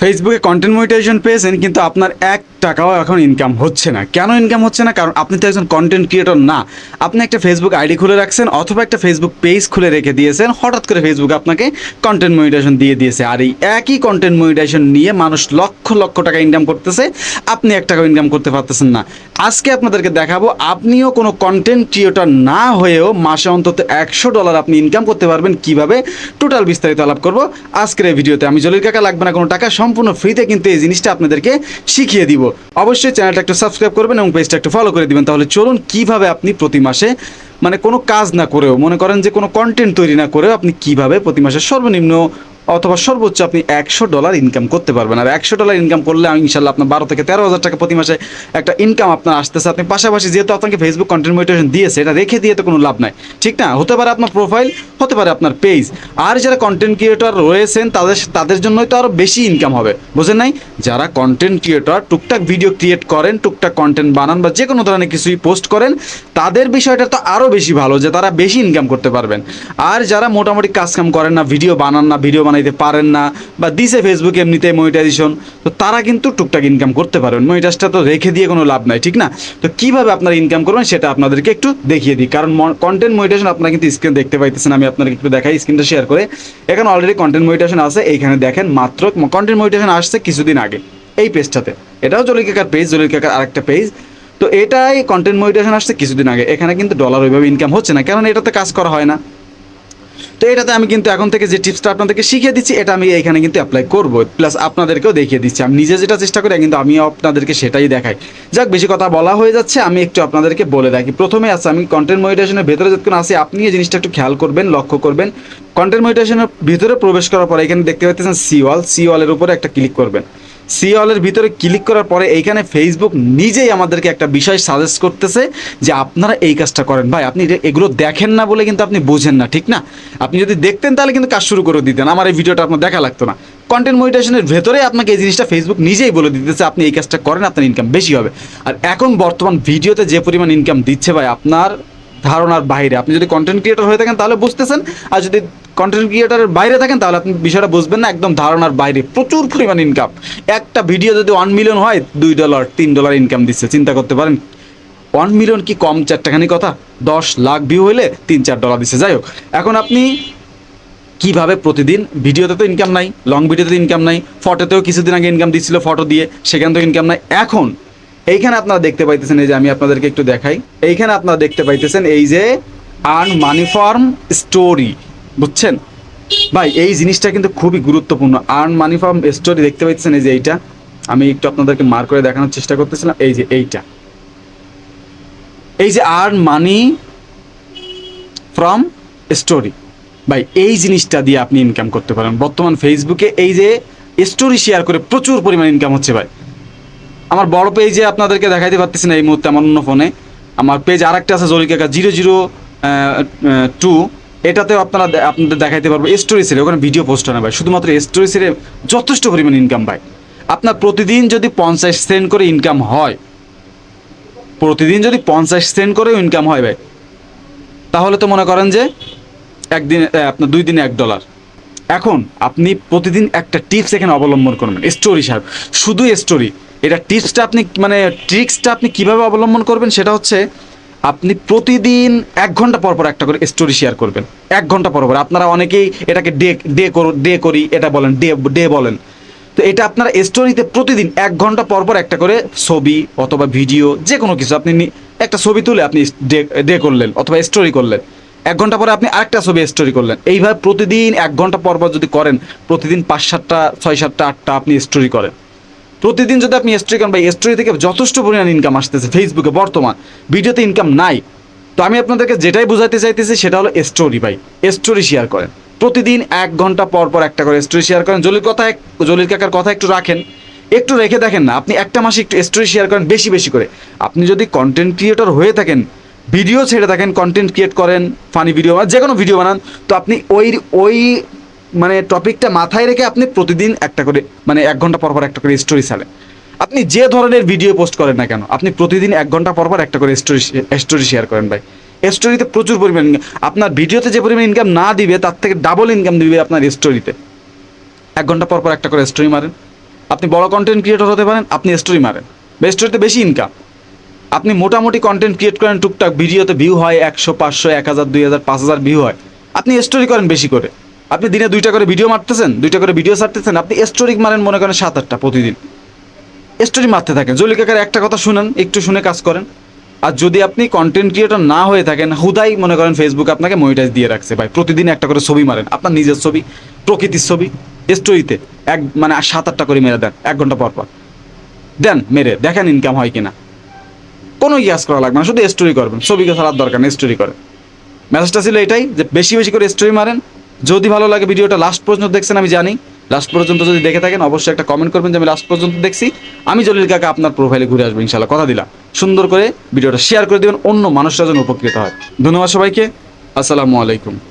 ফেসবুকে content monetization পেয়েছেন কিন্তু আপনার এক টাকাও এখন ইনকাম হচ্ছে না। কেন ইনকাম হচ্ছে না? কারণ আপনি তো একজন কন্টেন্ট ক্রিয়েটর না। আপনি একটা ফেসবুক আইডি খুলে রাখছেন অথবা একটা ফেসবুক পেজ খুলে রেখে দিয়েছেন, হঠাৎ করে ফেসবুক আপনাকে কন্টেন্ট মনিটাইজেশন দিয়ে দিয়েছে। আর এই একই কন্টেন্ট মনিটাইজেশন নিয়ে মানুষ লক্ষ লক্ষ টাকা ইনকাম করতেছে, আপনি এক টাকাও ইনকাম করতে পারতেছেন না। আজকে আপনাদেরকে দেখাবো, আপনিও কোনো কন্টেন্ট ক্রিয়েটর না হয়েও মাসে অন্তত একশো ডলার আপনি ইনকাম করতে পারবেন কীভাবে? টোটাল বিস্তারিত আলাপ করব আজকের এই ভিডিওতে। আমি জলির কাকা, লাগবে না কোনো টাকা, সম্পূর্ণ ফ্রিতে কিন্তু এই জিনিসটা আপনাদেরকে শিখিয়ে দিব। অবশ্যই চ্যানেলটা একটু সাবস্ক্রাইব করবেন এবং পেজটা একটু ফলো করে দিবেন। তাহলে চলুন, কীভাবে আপনি প্রতি মাসে মানে কোনো কাজ না করেও, মনে করেন যে কোনো কন্টেন্ট তৈরি না করেও আপনি কীভাবে প্রতি মাসে সর্বনিম্ন অথবা সর্বোচ্চ আপনি একশো ডলার ইনকাম করতে পারবেন। আর একশো ডলার ইনকাম করলে আমি ইনশাল্লাহ আপনার বারো থেকে তেরো হাজার টাকা প্রতি মাসে একটা ইনকাম আপনার আসতেছে। আপনি পাশাপাশি যেহেতু আপনাকে ফেসবুক কন্টেন্ট মোটিভেশন দিয়েছে, এটা রেখে দিয়ে তো কোনো লাভ নাই। ঠিক না? হতে পারে আপনার প্রোফাইল হতে পারে আপনার পেজ আর যারা কন্টেন্ট ক্রিয়েটর রয়েছেন, তাদের তাদের জন্যই তো আরও বেশি ইনকাম হবে। বোঝেন নাই? যারা কন্টেন্ট ক্রিয়েটর টুকটাক ভিডিও ক্রিয়েট করেন, টুকটাক কন্টেন্ট বানান বা যে কোনো ধরনের কিছুই পোস্ট করেন, তাদের বিষয়টা তো আরও বেশি ভালো যে তারা বেশি ইনকাম করতে পারবেন। আর যারা মোটামুটি কাজ কাম করেন না ভিডিও বানান না ভিডিও বানাইতে পারেন না বা দিছে ফেসবুকে এমনিতে মনিটাইজেশন তো তারা কিন্তু টুকটাক ইনকাম করতে পারবেন মনিটাইজটা তো রেখে দিয়ে কোনো লাভ নাই, ঠিক না? তো কীভাবে আপনারা ইনকাম করবেন সেটা আপনাদেরকে একটু দেখিয়ে দিই। কারণ কন্টেন্ট মনিটাইজেশন আপনারা কিন্তু স্ক্রিন দেখতে পাইতেছেন, আমি আপনাকে একটু দেখাই স্ক্রিনটা শেয়ার করে। এখানে অলরেডি কন্টেন্ট মনিটাইজেশন আছে, এইখানে দেখেন মাত্র কন্টেন্ট মনিটাইজেশন আসছে কিছুদিন আগে, এই পেজটাতে এটাও জলির কাকার পেজ জলির কাকার আরেকটা পেজ তো এটাই কন্টেন্ট মনিটাইজেশন আসছে কিছুদিন আগে, এখানে কিন্তু ডলার ওইভাবে ইনকাম হচ্ছে না কারণ এটাতে কাজ করা হয় না। তো এটাতে আমি কিন্তু এখন থেকে যে টিপসটা আপনাদেরকে শিখিয়ে দিচ্ছি, এটা আমি এখানে কিন্তু অ্যাপ্লাই করব। প্লাস আপনাদেরকেও দেখিয়ে দিচ্ছি। আমি নিজে যেটা চেষ্টা করি, কিন্তু আমিও আপনাদেরকে সেটাই দেখাই। যাক, বেশি কথা বলা হয়ে যাচ্ছে, আমি একটু আপনাদেরকে বলে রাখি। প্রথমে আছে, আমি কন্টেন্ট মডিটেশনের ভেতরে যতক্ষণ আসি আপনি এই জিনিসটা একটু খেয়াল করবেন, লক্ষ্য করবেন। কন্টেন্ট মডিটেশনের ভিতরে প্রবেশ করার পরে এখানে দেখতে পাচ্ছেন সি ওয়াল সি ওয়ালের উপরে একটা ক্লিক করবেন। সি অলের ভিতরে ক্লিক করার পরে এইখানে ফেসবুক নিজেই আমাদেরকে একটা বিষয় সাজেস্ট করতেছে যে আপনারা এই কাজটা করেন। ভাই, আপনি এগুলো দেখেন না বলে কিন্তু আপনি বোঝেন না, ঠিক না? আপনি যদি দেখতেন তাহলে কিন্তু কাজ শুরু করে দিতেন। আমার এই ভিডিওটা আপনার দেখা লাগতো না। কন্টেন্ট মনিটেশনের ভেতরে আপনাকে এই জিনিসটা ফেসবুক নিজেই বলে দিতেছে, আপনি এই কাজটা করেন, আপনার ইনকাম বেশি হবে। আর এখন বর্তমান ভিডিওতে যে পরিমাণ ইনকাম দিচ্ছে ভাই, আপনার ধারণার বাইরে। আপনি যদি কন্টেন্ট ক্রিয়েটর হয়ে থাকেন তাহলে বুঝতেছেন, আর যদি কন্টেন্ট ক্রিয়েটরের বাইরে থাকেন, তাহলে আপনি বিষয়টা বুঝবেন না, একদম ধারণার বাইরে। প্রচুর পরিমাণ ইনকাম একটা ভিডিও যদি ওয়ান মিলিয়ন হয়, দুই ডলার তিন ডলার ইনকাম দিচ্ছে, চিন্তা করতে পারেন। ওয়ান মিলিয়ন কি কম চারটাখানি কথা? দশ লাখ ভিউ হইলে তিন, চার ডলার দিচ্ছে। যাই হোক, এখন আপনি কীভাবে প্রতিদিন ভিডিওতে তো ইনকাম নাই লং ভিডিওতে ইনকাম নাই ফটোতেও কিছুদিন আগে ইনকাম দিচ্ছিল ফটো দিয়ে, সেখান থেকে ইনকাম নাই। এখন, এইখানে আপনারা দেখতে পাইতেছেন, এই যে আমি আপনাদেরকে একটু দেখাই। এইখানে আপনারা দেখতে পাইতেছেন, এই যে আর্ন মানি ফার্ম স্টোরি বুঝছেন? ভাই, এই জিনিসটা কিন্তু খুবই গুরুত্বপূর্ণ। আর্ন মানি ফার্ম স্টোরি দেখতে পাচ্ছেন এই যে এইটা? আমি একটু আপনাদেরকে মার করে দেখানোর চেষ্টা করতেছিলাম, এই যে এইটা। এই যে আর্ন মানি ফ্রম স্টোরি ভাই, এই জিনিসটা দিয়ে আপনি ইনকাম করতে পারেন। বর্তমান ফেসবুকে এই যে স্টোরি শেয়ার করে প্রচুর পরিমাণ ইনকাম হচ্ছে ভাই। আমার বড় পেজে আপনাদেরকে দেখাইতে পারতেছি না এই মুহূর্তে, আমার অন্য ফোনে আমার পেজ আরেকটা আছে, জলিকাকা জিরো জিরো টু এটাতেও আপনারা আপনাদের দেখাইতে পারব। স্টোরি সিরে ওখানে ভিডিও পোস্ট হয় না ভাই। শুধুমাত্র স্টোরি সিরে যথেষ্ট পরিমাণ ইনকাম ভাই। আপনার প্রতিদিন যদি পঞ্চাশ সেন্ট করে ইনকাম হয়, প্রতিদিন যদি পঞ্চাশ সেন্ট করেও ইনকাম হয় ভাই, তাহলে তো মনে করেন যে একদিন আপনার দুই দিনে এক ডলার এখন আপনি প্রতিদিন একটা টিপস এখানে অবলম্বন করবেন স্টোরি সাহেব, শুধু স্টোরি এটা টিপসটা আপনি মানে ট্রিক্সটা আপনি কীভাবে অবলম্বন করবেন সেটা হচ্ছে আপনি প্রতিদিন এক ঘণ্টা পর পর একটা করে স্টোরি শেয়ার করবেন। এক ঘণ্টা পর পর। আপনারা অনেকেই এটাকে ডে ডে ডে করি, এটা বলেন ডে ডে বলেন। তো এটা আপনার স্টোরিতে প্রতিদিন এক ঘণ্টা পর পর একটা করে ছবি অথবা ভিডিও যে কোনো কিছু আপনি একটা ছবি তুলে আপনি ডে ডে করলেন অথবা স্টোরি করলেন। এক ঘণ্টা পরে আপনি আরেকটা ছবি স্টোরি করলেন। এইভাবে প্রতিদিন এক ঘণ্টা পর পর যদি করেন, প্রতিদিন পাঁচ সাতটা, ছয় সাতটা, আটটা আপনি স্টোরি করেন। প্রতিদিন যদি আপনি স্টোরি করেন বা স্টোরি থেকে যথেষ্ট পরিমাণ ইনকাম আসতেছে ফেসবুকে বর্তমান। ভিডিওতে ইনকাম নাই। তো আমি আপনাদেরকে যেটাই বোঝাতে চাইতেছি সেটা হলো স্টোরি ভাই স্টোরি শেয়ার করেন। প্রতিদিন এক ঘণ্টা পর পর একটা করে স্টোরি শেয়ার করেন। জলির কথা এক কাকার কথা একটু রাখেন। একটু রেখে দেখেন না, আপনি একটা মাসে একটু স্টোরি শেয়ার করেন বেশি বেশি করে। আপনি যদি কন্টেন্ট ক্রিয়েটর হয়ে থাকেন ভিডিও ছেড়ে থাকেন কন্টেন্ট ক্রিয়েট করেন ফানি ভিডিও বানান যে কোনো ভিডিও বানান, তো আপনি ওই ওই মানে টপিকটা মাথায় রেখে আপনি প্রতিদিন একটা করে মানে এক ঘণ্টা পর পর একটা করে স্টোরি ছাড়েন। আপনি যে ধরনের ভিডিও পোস্ট করেন না কেন, আপনি প্রতিদিন এক ঘণ্টা পর পর একটা করে স্টোরি স্টোরি শেয়ার করেন ভাই। স্টোরিতে প্রচুর পরিমাণ। আপনার ভিডিওতে যে পরিমাণ ইনকাম না দিবে, তার থেকে ডাবল ইনকাম দিবে আপনার স্টোরিতে এক ঘণ্টা পর পর একটা করে স্টোরি মারেন। আপনি বড় কন্টেন্ট ক্রিয়েটর হতে পারেন, আপনি স্টোরি মারেন। স্টোরিতে বেশি ইনকাম আপনি মোটামুটি কন্টেন্ট ক্রিয়েট করেন, টুকটাক ভিডিওতে ভিউ হয়, একশো, পাঁচশো, এক হাজার, দুই হাজার, পাঁচ হাজার ভিউ হয়। আপনি স্টোরি করেন বেশি করে। আপনি দিনে দুইটা করে ভিডিও মারতেছেন, দুইটা করে ভিডিও ছাড়তেছেন, আপনি স্টোরিক মারেন মনে করেন সাত, আটটা প্রতিদিন। স্টোরি মারতে থাকেন। জলিকাকার একটা কথা শুনেন, একটু শুনে কাজ করেন। আর যদি আপনি কন্টেন্ট ক্রিয়েটর না হয়ে থাকেন, হুদাই মনে করেন ফেসবুক আপনাকে মনিটাইজ দিয়ে রাখছে ভাই। প্রতিদিন একটা করে ছবি মারেন, আপনার নিজের ছবি, প্রকৃতির ছবি স্টোরিতে এক মানে সাত, আটটা করে মেরে দেন, এক ঘণ্টা পর পর। দেন, মেরে, দেখেন ইনকাম হয় কিনা। কোনো ইয়াস করা লাগবে না, শুধু স্টোরি করবেন। ছবিকে ছাড়ার দরকার নেই স্টোরি করেন। মেসেজটা ছিল এটাই, যে বেশি বেশি করে স্টোরি মারেন যদি ভালো লাগে ভিডিওটা লাস্ট পর্যন্ত দেখছেন, আমি জানি। লাস্ট পর্যন্ত যদি দেখে থাকেন, অবশ্যই একটা কমেন্ট করবেন যে, আমি লাস্ট পর্যন্ত দেখছি। আমি জলিল কাকা আপনার প্রোফাইলে ঘুরে আসব ইনশাল্লাহ কথা দিলাম। সুন্দর করে ভিডিওটা শেয়ার করে দেবেন, অন্য মানুষরা যেন উপকৃত হয়। ধন্যবাদ সবাইকে। আসসালামু আলাইকুম।